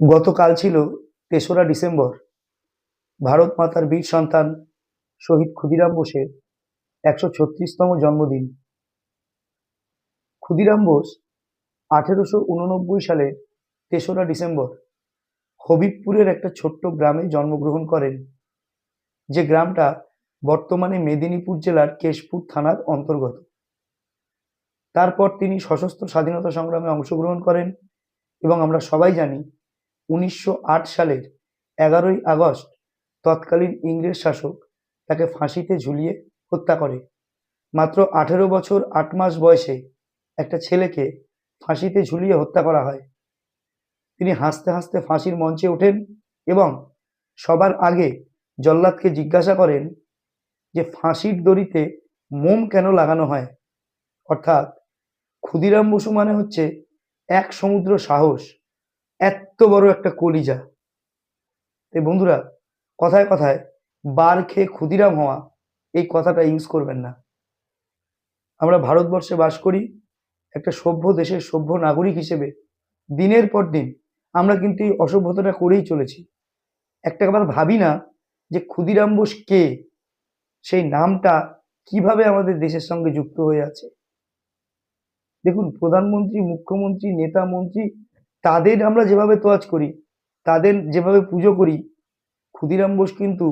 গতকাল ছিল তেসরা ডিসেম্বর। ভারত মাতার বীর সন্তান শহীদ ক্ষুদিরাম বোসের একশো ছত্রিশতম জন্মদিন। ক্ষুদিরাম বোস আঠেরোশো উননব্বই সালে তেসরা ডিসেম্বর হবিবপুরের একটা ছোট্ট গ্রামে জন্মগ্রহণ করেন, যে গ্রামটা বর্তমানে মেদিনীপুর জেলার কেশপুর থানার অন্তর্গত। তারপর তিনি সশস্ত্র স্বাধীনতা সংগ্রামে অংশগ্রহণ করেন এবং আমরা সবাই জানি উনিশশো আট সালের এগারোই আগস্ট তৎকালীন ইংরেজ শাসক তাকে ফাঁসিতে ঝুলিয়ে হত্যা করে। মাত্র আঠেরো বছর আট মাস বয়সে একটা ছেলেকে ফাঁসিতে ঝুলিয়ে হত্যা করা হয়। তিনি হাসতে হাসতে ফাঁসির মঞ্চে ওঠেন এবং সবার আগে জল্লাদকে জিজ্ঞাসা করেন যে ফাঁসির দড়িতে মোম কেন লাগানো হয়? অর্থাৎ ক্ষুদিরাম বসু মানে হচ্ছে এক সমুদ্র সাহস। এত বড় একটা কলিজা। তাই বন্ধুরা, কথায় কথায় বার খেয়ে ক্ষুদিরাম হওয়া এই কথাটা ইউজ করবেন না। আমরা ভারতবর্ষে বাস করি, একটা সভ্য দেশের সভ্য নাগরিক হিসেবে দিনের পর দিন আমরা কিন্তু এই অসভ্যতাটা করেই চলেছি। একটা আবার ভাবি না যে ক্ষুদিরাম বোস কে? সেই নামটা কীভাবে আমাদের দেশের সঙ্গে যুক্ত হয়ে আছে? দেখুন, প্রধানমন্ত্রী, মুখ্যমন্ত্রী, নেতা, মন্ত্রী তাদের আমরা যেভাবে তোয়াজ করি, তাদের যেভাবে পুজো করি, ক্ষুদিরাম বোস কিন্তু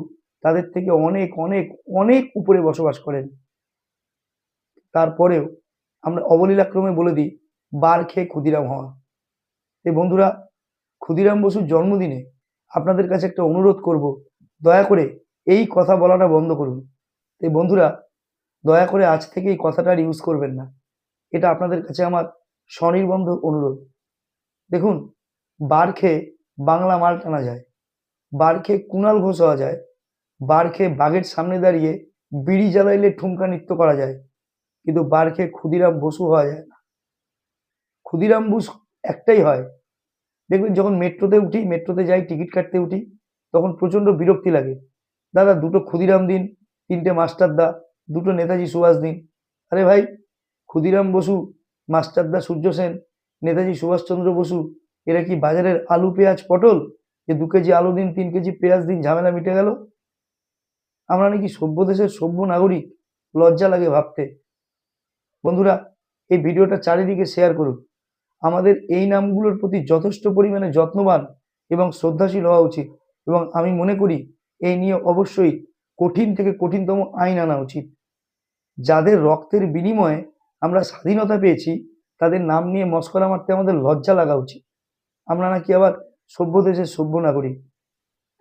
তাদের থেকে অনেক অনেক অনেক উপরে বসবাস করেন। তারপরেও আমরা অবলীলাক্রমে বলে দিই, বার খেয়ে ক্ষুদিরাম হওয়া। এই বন্ধুরা, ক্ষুদিরাম বসুর জন্মদিনে আপনাদের কাছে একটা অনুরোধ করব, দয়া করে এই কথা বলাটা বন্ধ করুন। এই বন্ধুরা, দয়া করে আজ থেকে এই কথাটা ইউজ করবেন না। এটা আপনাদের কাছে আমার স্বনির্বন্ধ অনুরোধ। দেখুন, বার খেয়ে বাংলা মাল টানা যায়, বার খেয়ে কুণাল ঘোষ হওয়া যায়, বার খেয়ে বাঘের সামনে দাঁড়িয়ে বিড়ি জ্বালাইলে ঠুমকা নৃত্য করা যায়, কিন্তু বার খেয়ে ক্ষুদিরাম বসু হওয়া যায় না। ক্ষুদিরাম বসু একটাই হয়। দেখবেন যখন মেট্রোতে উঠি, মেট্রোতে যাই, টিকিট কাটতে উঠি, তখন প্রচণ্ড বিরক্তি লাগে। দাদা, দুটো ক্ষুদিরাম দিন, তিনটে মাস্টার দা, দুটো নেতাজি সুভাষ দিন। আরে ভাই, ক্ষুদিরাম বসু মাস্টারদা সূর্য সেন নেতাজি সুভাষচন্দ্র বসু, এরা কি বাজারের আলু, পেঁয়াজ, পটল? যে দু কেজি আলু দিন, তিন কেজি পেঁয়াজ দিন, ঝামেলা মিটে গেল? আমরা নাকি সভ্য দেশের সভ্য নাগরিক, লজ্জা লাগে ভাবতে। বন্ধুরা, এই ভিডিওটা চারিদিকে শেয়ার করুন। আমাদের এই নামগুলোর প্রতি যথেষ্ট পরিমাণে যত্নবান এবং শ্রদ্ধাশীল হওয়া উচিত। এবং আমি মনে করি, এই নিয়ে অবশ্যই কঠিন থেকে কঠিনতম আইন আনা উচিত। যাদের রক্তের বিনিময়ে আমরা স্বাধীনতা পেয়েছি তাদের নাম নিয়ে মস্করা মারতে আমাদের লজ্জা লাগা উচিত। আমরা নাকি আবার সভ্য দেশের সভ্য নাগরিক।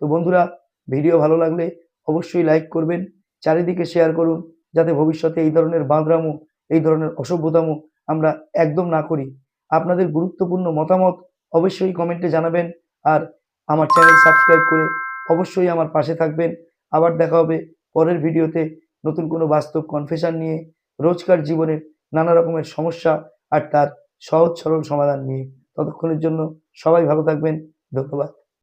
তো বন্ধুরা, ভিডিও ভালো লাগলে অবশ্যই লাইক করবেন, চারিদিকে শেয়ার করুন, যাতে ভবিষ্যতে এই ধরনের বাঁদরামো, এই ধরনের অসভ্যতামো আমরা একদম না করি। আপনাদের গুরুত্বপূর্ণ মতামত অবশ্যই কমেন্টে জানাবেন, আর আমার চ্যানেল সাবস্ক্রাইব করে অবশ্যই আমার পাশে থাকবেন। আবার দেখা হবে পরের ভিডিওতে নতুন কোনো বাস্তব কনফেশন নিয়ে। রোজকার জীবনের নানা রকমের সমস্যা আর তার সহজ সরল সমাধান নিয়ে ততক্ষণের জন্য সবাই ভালো থাকবেন। ধন্যবাদ।